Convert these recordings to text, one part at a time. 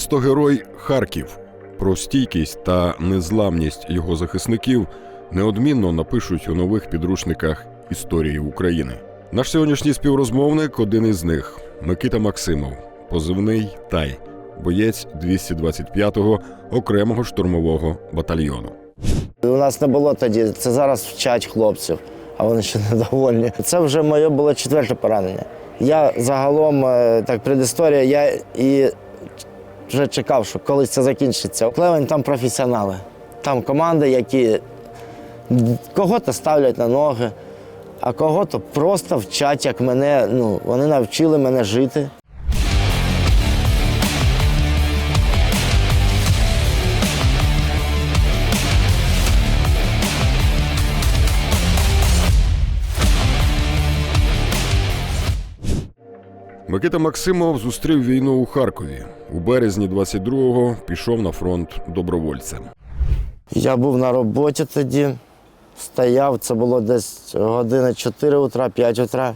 Місто Герой Харків. Про стійкість та незламність його захисників неодмінно напишуть у нових підручниках історії України. Наш сьогоднішній співрозмовник один із них Микита Максимов, позивний Тай, боєць 225-го окремого штурмового батальйону. У нас не було тоді, це зараз вчать хлопців, а вони ще недовольні. Це вже моє було четверте поранення. Я загалом, е, так, предісторія, я і вже чекав, що колись це закінчиться. Клевень там професіонали. Там команди, які кого-то ставлять на ноги, а кого-то просто вчать, як мене. Ну, вони навчили мене жити. Микита Максимов зустрів війну у Харкові. У березні 22-го пішов на фронт добровольцем. Я був на роботі тоді, стояв, це було десь години 4 утра, 5 утра.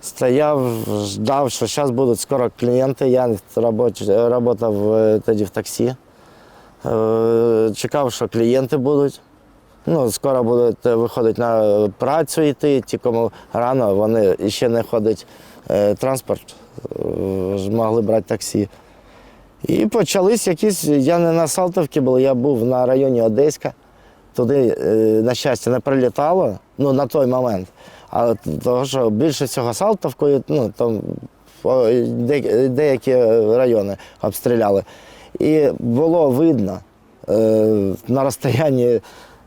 Стояв, ждав, що зараз будуть скоро клієнти. Я працював е, тоді в таксі. Е, Чекав, що клієнти будуть. Ну, скоро будуть е, виходити на працю йти. Ті, кому рано, вони ще не ходить е, транспорт, е, могли брати таксі. І почались якісь, я не на Салтовці був, я був на районі Одеська. Туди, е, на щастя, не прилітало, ну, на той момент. А того, що більше всього Салтовкою, ну, там деякі райони обстріляли. І було видно е, на розстоянні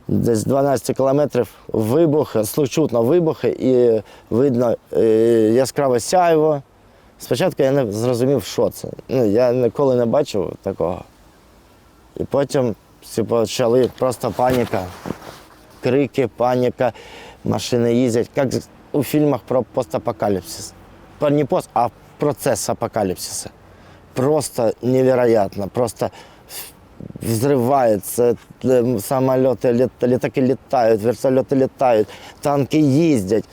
десь 12 кілометрів вибух, чутно вибухи і видно е, яскраве сяйво. Спочатку я не зрозумів, що це. Ну, я ніколи не бачив такого. І потім всі почали просто паніка, крики, паніка, машини їздять, як у фільмах про постапокаліпсис. Не пост, а процес апокаліпсиса. Просто невероятно, просто взрывается, э, самолеты, лет- літаки літають, вертольоти літають, танки їздять.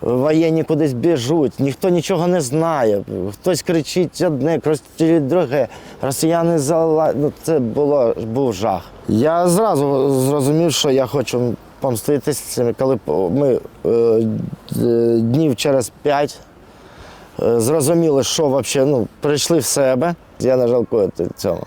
Воєнні кудись біжуть, ніхто нічого не знає. Хтось кричить одне, кричить друге. Росіяни зала... ну, це було, був жах. Я зразу зрозумів, що я хочу помститися, коли ми е, д- днів через п'ять е, зрозуміли, що взагалі ну, прийшли в себе. Я не жалкую цьому.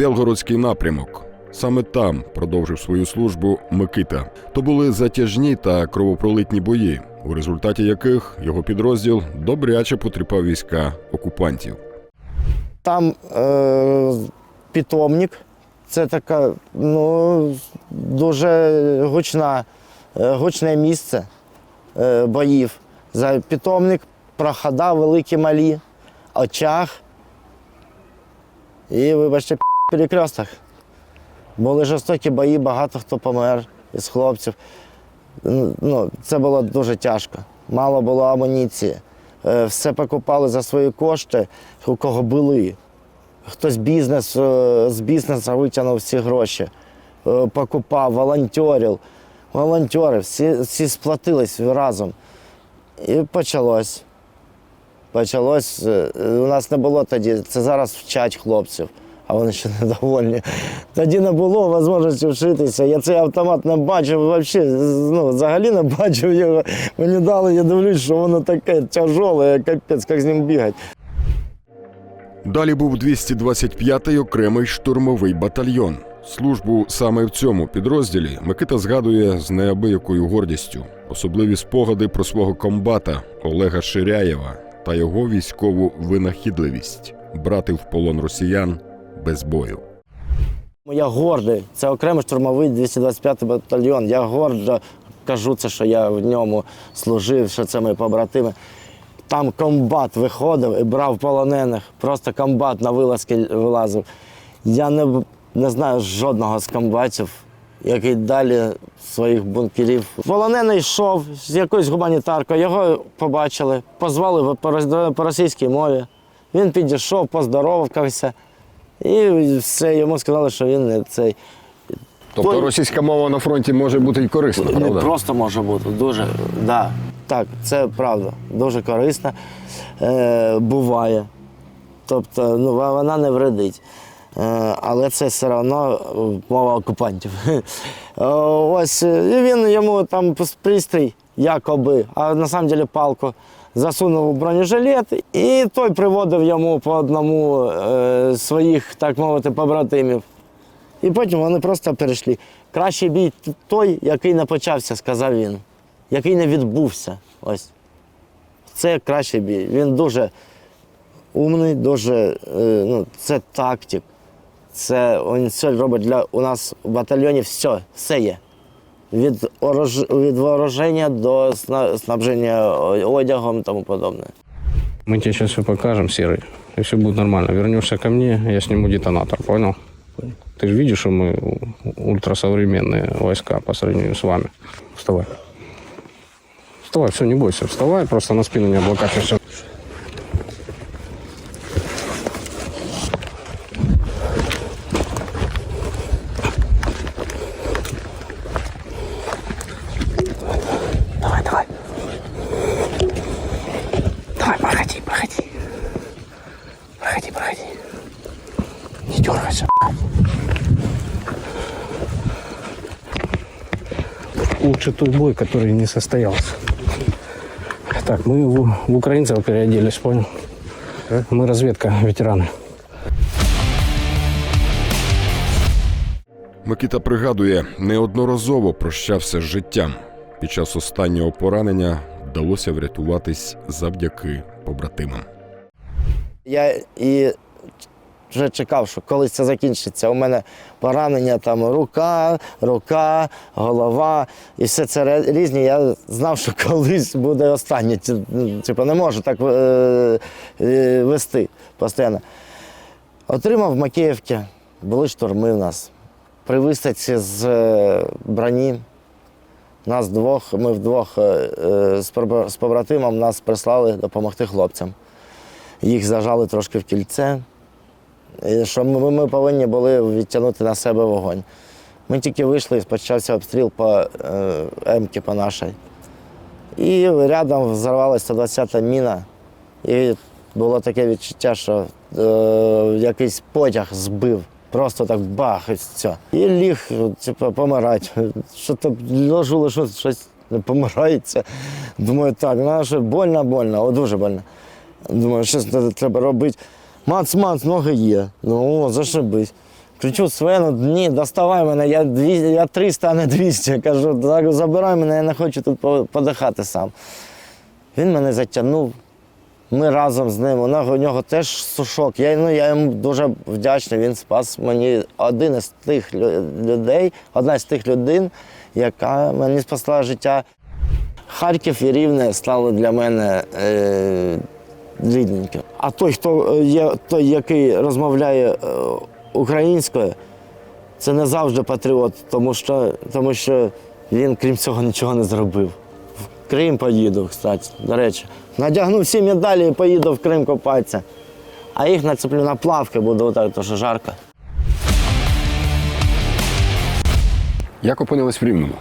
Белгородський напрямок. Саме там продовжив свою службу Микита. То були затяжні та кровопролитні бої, у результаті яких його підрозділ добряче потріпав війська окупантів. Там е, питомник. Це така ну, дуже гучна, е, гучне місце е, боїв. За питомник, прохода великі малі, очаг. І, вибачте, перекресток. Були жорстокі бої, багато хто помер із хлопців. Ну, це було дуже тяжко. Мало було амуніції. Е, Все покупали за свої кошти, у кого були. Хтось бізнес е, з бізнесу витягнув всі гроші, е, покупав, волонтерів. Волонтери, всі, всі сплатились разом. І почалось. Почалось. У нас не було тоді, це зараз вчать хлопців, а вони ще недовольні. Тоді не було можливості вчитися. Я цей автомат не бачив, взагалі, ну, взагалі не бачив його. Мені дали, я дивлюсь, що воно таке тяжеле, капець, як з ним бігати. Далі був 225-й окремий штурмовий батальйон. Службу саме в цьому підрозділі Микита згадує з неабиякою гордістю, особливі спогади про свого комбата Олега Ширяєва та його військову винахідливість брати в полон росіян без бою. Я гордий. Це окремий штурмовий 225 батальйон. Я гордо кажу це, що я в ньому служив, що це мої побратими. Там комбат виходив і брав полонених. Просто комбат на вилазки вилазив. Я не, не знаю жодного з комбатів, який далі своїх бункерів. Полонений йшов з якоюсь гуманітаркою, його побачили, позвали по російській мові. Він підійшов, поздоровався. І все, йому сказали, що він не цей. Тобто Той- російська мова на фронті може бути і корисна, Не правда? просто може бути, дуже. Да. Так, це правда. Дуже корисно. Е, буває. Тобто, ну, во- вона не вредить. Е, але це все одно е, мова окупантів. Е, Ось е, і він йому там пос- пристрій, якоби, а на самом деле палку. Засунув у бронежилет, і той приводив йому по одному е, своїх, так мовити, побратимів. І потім вони просто перейшли. Кращий бій той, який не почався, сказав він, який не відбувся. Ось. Це кращий бій. Він дуже умний, дуже, е, ну, це тактик. Це він все робить для у нас в батальйоні все, все є. Від, орож, від вооруження до сна- снабження одягом і тому подобне. Мы тебе сейчас все покажем, Серый, и все будет нормально. Вернешься ко мне, я сниму детонатор, понял? Ты же видишь, что мы у- ультрасовременные войска по сравнению с вами. Вставай. Вставай, все, не бойся. Вставай, просто на спину не облокачивайся. Не дергайся. Лучше тот бой, который не состоялся. Так, мы в, в украинцев переоделись, понял? Мы разведка, ветераны. Микита пригадує, неодноразово прощався з життям. Під час останнього поранення вдалося врятуватись завдяки побратимам. Я і вже чекав, що колись це закінчиться. У мене поранення там рука, рука, голова і все це різні. Я знав, що колись буде останнє. Ну, Типу, не можу так е, е, вести постійно. Отримав в Макіївці, були штурми в нас. При висадці з е, броні. Нас двох, ми вдвох е, е, з побратимом нас прислали допомогти хлопцям їх зажали трошки в кільце, що ми, ми повинні були відтягнути на себе вогонь. Ми тільки вийшли і почався обстріл по Емки по нашій. І рядом взорвалася 120-та міна. І було таке відчуття, що е, якийсь потяг збив. Просто так бах і все. І ліг, типу, помирати. Що то ложу, лежу, щось не помирається. Думаю, так, ну що больно, больно, о, дуже больно. Думаю, що треба робити. Мац, мац, ноги є. Ну, о, зашибись. Кричу Свену, ні, доставай мене, я, 200, я 300, а не 200. Кажу, «Так, забирай мене, я не хочу тут подихати сам. Він мене затягнув. Ми разом з ним. Нього, у нього теж сушок. Я, ну, я йому дуже вдячний. Він спас мені один із тих людей, одна з тих людей, яка мені спасла життя. Харків і Рівне стало для мене е, рідненьким. А той, хто е, є, той, який розмовляє е, українською, це не завжди патріот, тому що, тому що він, крім цього, нічого не зробив. В Крим поїду, кстати, до речі. Надягну всі медалі і поїду в Крим копатися. А їх нацеплю на плавки, буду отак, тому що жарко. Як опинились в Рівному?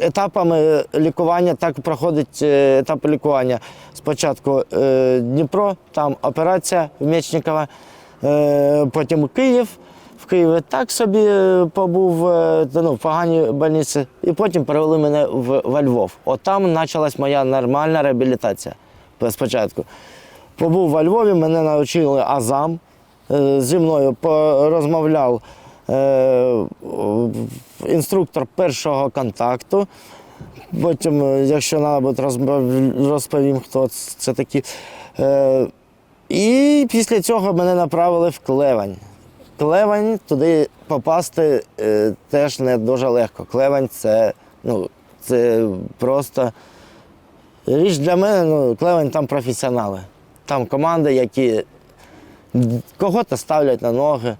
Етапами лікування так проходить е, етап лікування. Спочатку е, Дніпро, там операція в Мечникова, е, потім Київ. В Києві так собі побув ну, в поганій больниці, і потім перевели мене в, во Львов. От там почалась моя нормальна реабілітація спочатку. Побув во Львові, мене навчили Азам, зі мною порозмовляв е, інструктор першого контакту. Потім, е, якщо треба розповім, хто це такі. Е, І після цього мене направили в Клевань. Клевань туди попасти е, теж не дуже легко. Клевань це, ну, це просто річ для мене, ну, Клевань там професіонали. Там команди, які кого-то ставлять на ноги,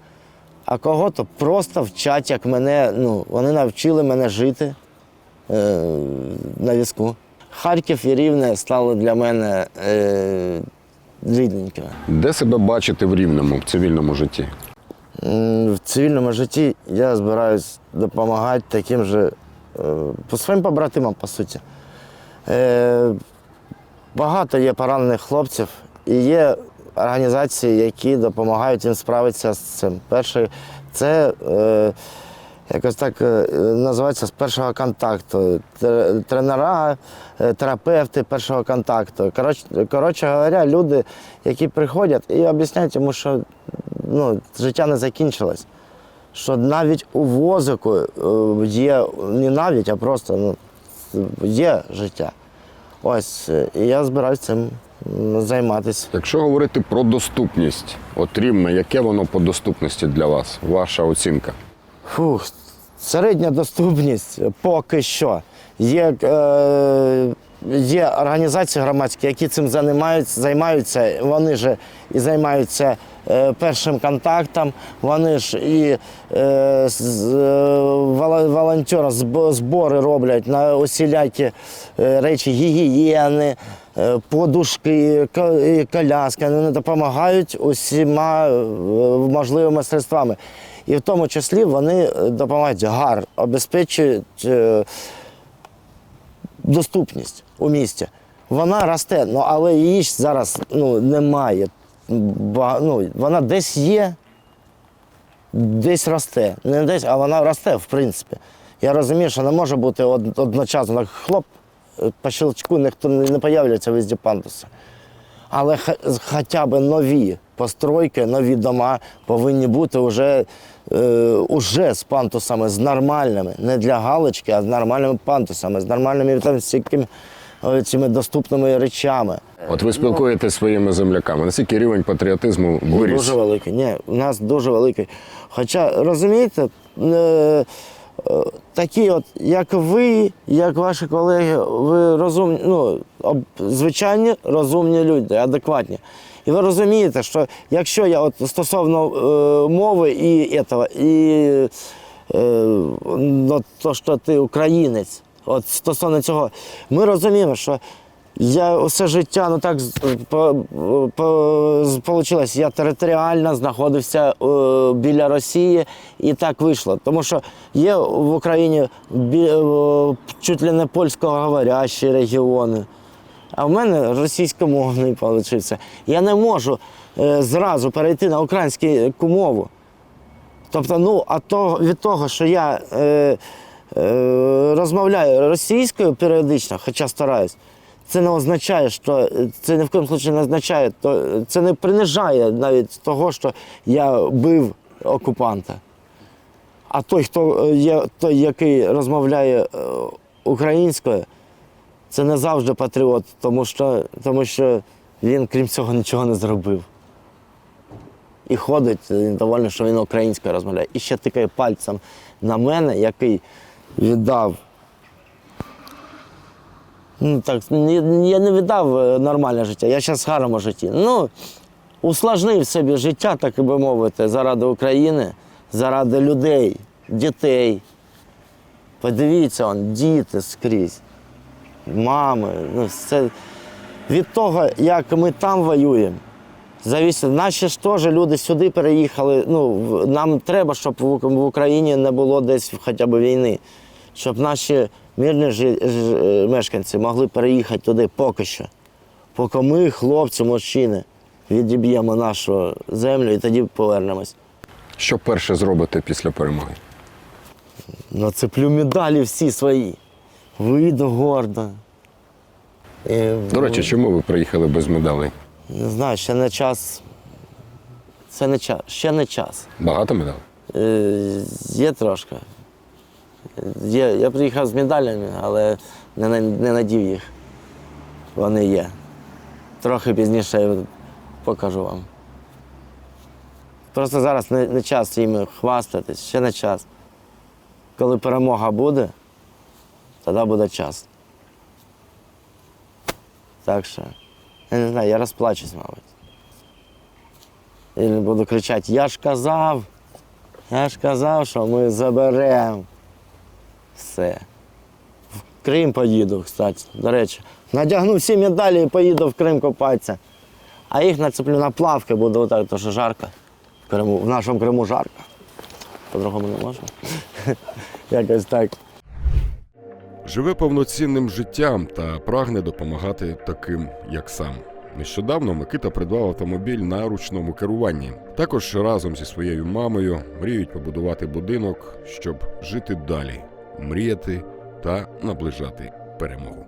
а кого-то просто вчать, як мене. Ну, вони навчили мене жити е, на візку. Харків і Рівне стали для мене е, рідненькими. Де себе бачити в рівному, в цивільному житті? В цивільному житті я збираюсь допомагати таким же е, по своїм побратимам, по суті. Е, Багато є поранених хлопців і є організації, які допомагають їм справитися з цим. Перший це е, якось так е, називається з першого контакту. Тренера, е, терапевти першого контакту. Коротше, коротше говоря, люди, які приходять і об'ясняють йому, що ну, життя не закінчилось. Що навіть у возику є не навіть, а просто ну, є життя. Ось, і я збираюся цим займатися. Якщо говорити про доступність, от рівне, яке воно по доступності для вас? Ваша оцінка? Фух, середня доступність поки що. Є, е, є організації громадські, які цим займаються. Вони ж і займаються першим контактом, вони ж і е, е, волонтери збори роблять на усілякі е, речі гігієни, е, подушки, коляски. Вони допомагають усіма е, можливими средствами. І в тому числі вони е, допомагають гар, обезпечують е, доступність у місті. Вона росте, ну, але її зараз ну, немає. Ну, вона десь є, десь росте. Не десь, а вона росте, в принципі. Я розумію, що не може бути одночасно хлоп, е, по щелчку ніхто не появляться везде пандуси. Але хоча б нові постройки, нові дома повинні бути вже, е, уже з пантусами, з нормальними, не для галочки, а з нормальними пантусами, з нормальними там всякими цими доступними речами. От ви спілкуєтеся зі своїми земляками. Наскільки рівень патріотизму виріс? Дуже великий. Ні, у нас дуже великий. Хоча, розумієте, е, е, такі, от, як ви, як ваші колеги, ви розумні, ну, звичайні розумні люди, адекватні. І ви розумієте, що якщо я от стосовно е, мови і этого, і е, ну, то, що ти українець, от стосовно цього, ми розуміємо, що я все життя, ну так по, я територіально знаходився е, біля Росії і так вийшло. Тому що є в Україні бі, е, чуть ли не польськоговорящі регіони. А в мене російськомовний вийшов. Я не можу е, зразу перейти на українську мову. Тобто, ну, а то, від того, що я е, розмовляю російською періодично, хоча стараюсь, це не означає, що це ні в коєму случаю не означає, то це не принижає навіть того, що я бив окупанта. А той, хто е, є, той, який розмовляє е, українською, це не завжди патріот, тому що, тому що він, крім цього, нічого не зробив. І ходить, він довольний, що він українською розмовляє. І ще тикає пальцем на мене, який віддав. Ну так, я не віддав е, нормальне життя, я зараз в гарному житті. Ну, усложнив собі життя, так би мовити, заради України, заради людей, дітей. Подивіться, он, діти скрізь, мами. Ну, все. Від того, як ми там воюємо, завісить. Наші ж теж люди сюди переїхали. Ну, нам треба, щоб в Україні не було десь хоча б війни. Щоб наші мирні ж- е, мешканці могли переїхати туди поки що. Поки ми, хлопці, мужчини, відіб'ємо нашу землю і тоді повернемось. Що перше зробите після перемоги? Нацеплю медалі всі свої. Вийду гордо. І, До речі, чому ви приїхали без медалей? Не знаю, ще не час. Це не час. Ще не час. Багато медалей? Е, є трошки. Є, я приїхав з медалями, але не, не надів їх. Вони є. Трохи пізніше я покажу вам. Просто зараз не, не час їм хвастатись, ще не час. Коли перемога буде, тоді буде час. Так що, я не знаю, я розплачусь, мабуть. І буду кричати, я ж казав, я ж казав, що ми заберемо. Все. В Крим поїду, кстати, до речі. Надягну всі медалі і поїду в Крим копатися. А їх нацеплю на плавки, буде отак, тому що жарко. В, Криму, в нашому Криму жарко. По-другому не можна. Якось так. Живе повноцінним життям та прагне допомагати таким, як сам. Нещодавно Микита придбав автомобіль на ручному керуванні. Також разом зі своєю мамою мріють побудувати будинок, щоб жити далі, мріяти та наближати перемогу.